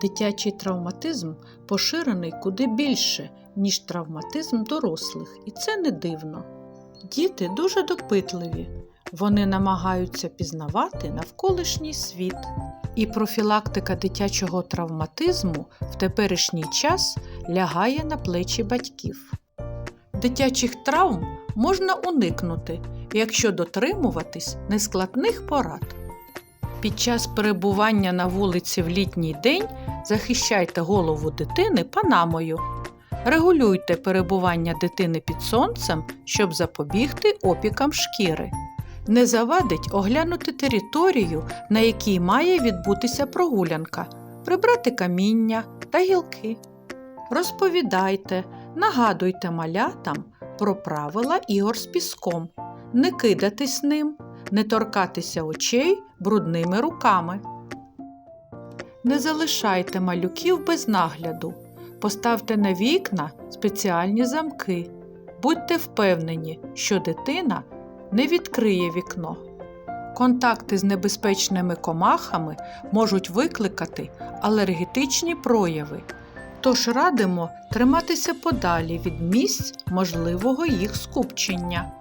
Дитячий травматизм поширений куди більше, ніж травматизм дорослих, і це не дивно. Діти дуже допитливі, вони намагаються пізнавати навколишній світ. І профілактика дитячого травматизму в теперішній час лягає на плечі батьків. Дитячих травм можна уникнути, якщо дотримуватись нескладних порад. Під час перебування на вулиці в літній день захищайте голову дитини панамою. Регулюйте перебування дитини під сонцем, щоб запобігти опікам шкіри. Не завадить оглянути територію, на якій має відбутися прогулянка, прибрати каміння та гілки. Розповідайте, нагадуйте малятам про правила ігор з піском, не кидатись ним, не торкатися очей брудними руками. Не залишайте малюків без нагляду. Поставте на вікна спеціальні замки. Будьте впевнені, що дитина не відкриє вікно. Контакти з небезпечними комахами можуть викликати алергетичні прояви, тож радимо триматися подалі від місць можливого їх скупчення.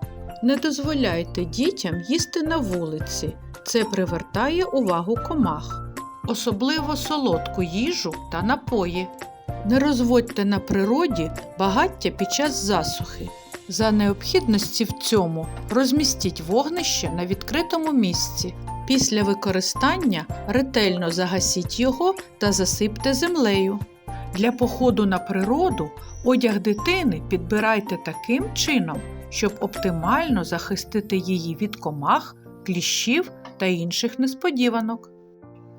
Не дозволяйте дітям їсти на вулиці, це привертає увагу комах, особливо солодку їжу та напої. Не розводьте на природі багаття під час засухи. За необхідності в цьому розмістіть вогнище на відкритому місці. Після використання ретельно загасіть його та засипте землею. Для походу на природу одяг дитини підбирайте таким чином, щоб оптимально захистити її від комах, кліщів та інших несподіванок.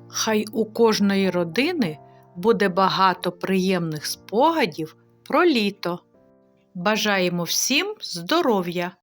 Хай у кожної родини буде багато приємних спогадів про літо. Бажаємо всім здоров'я!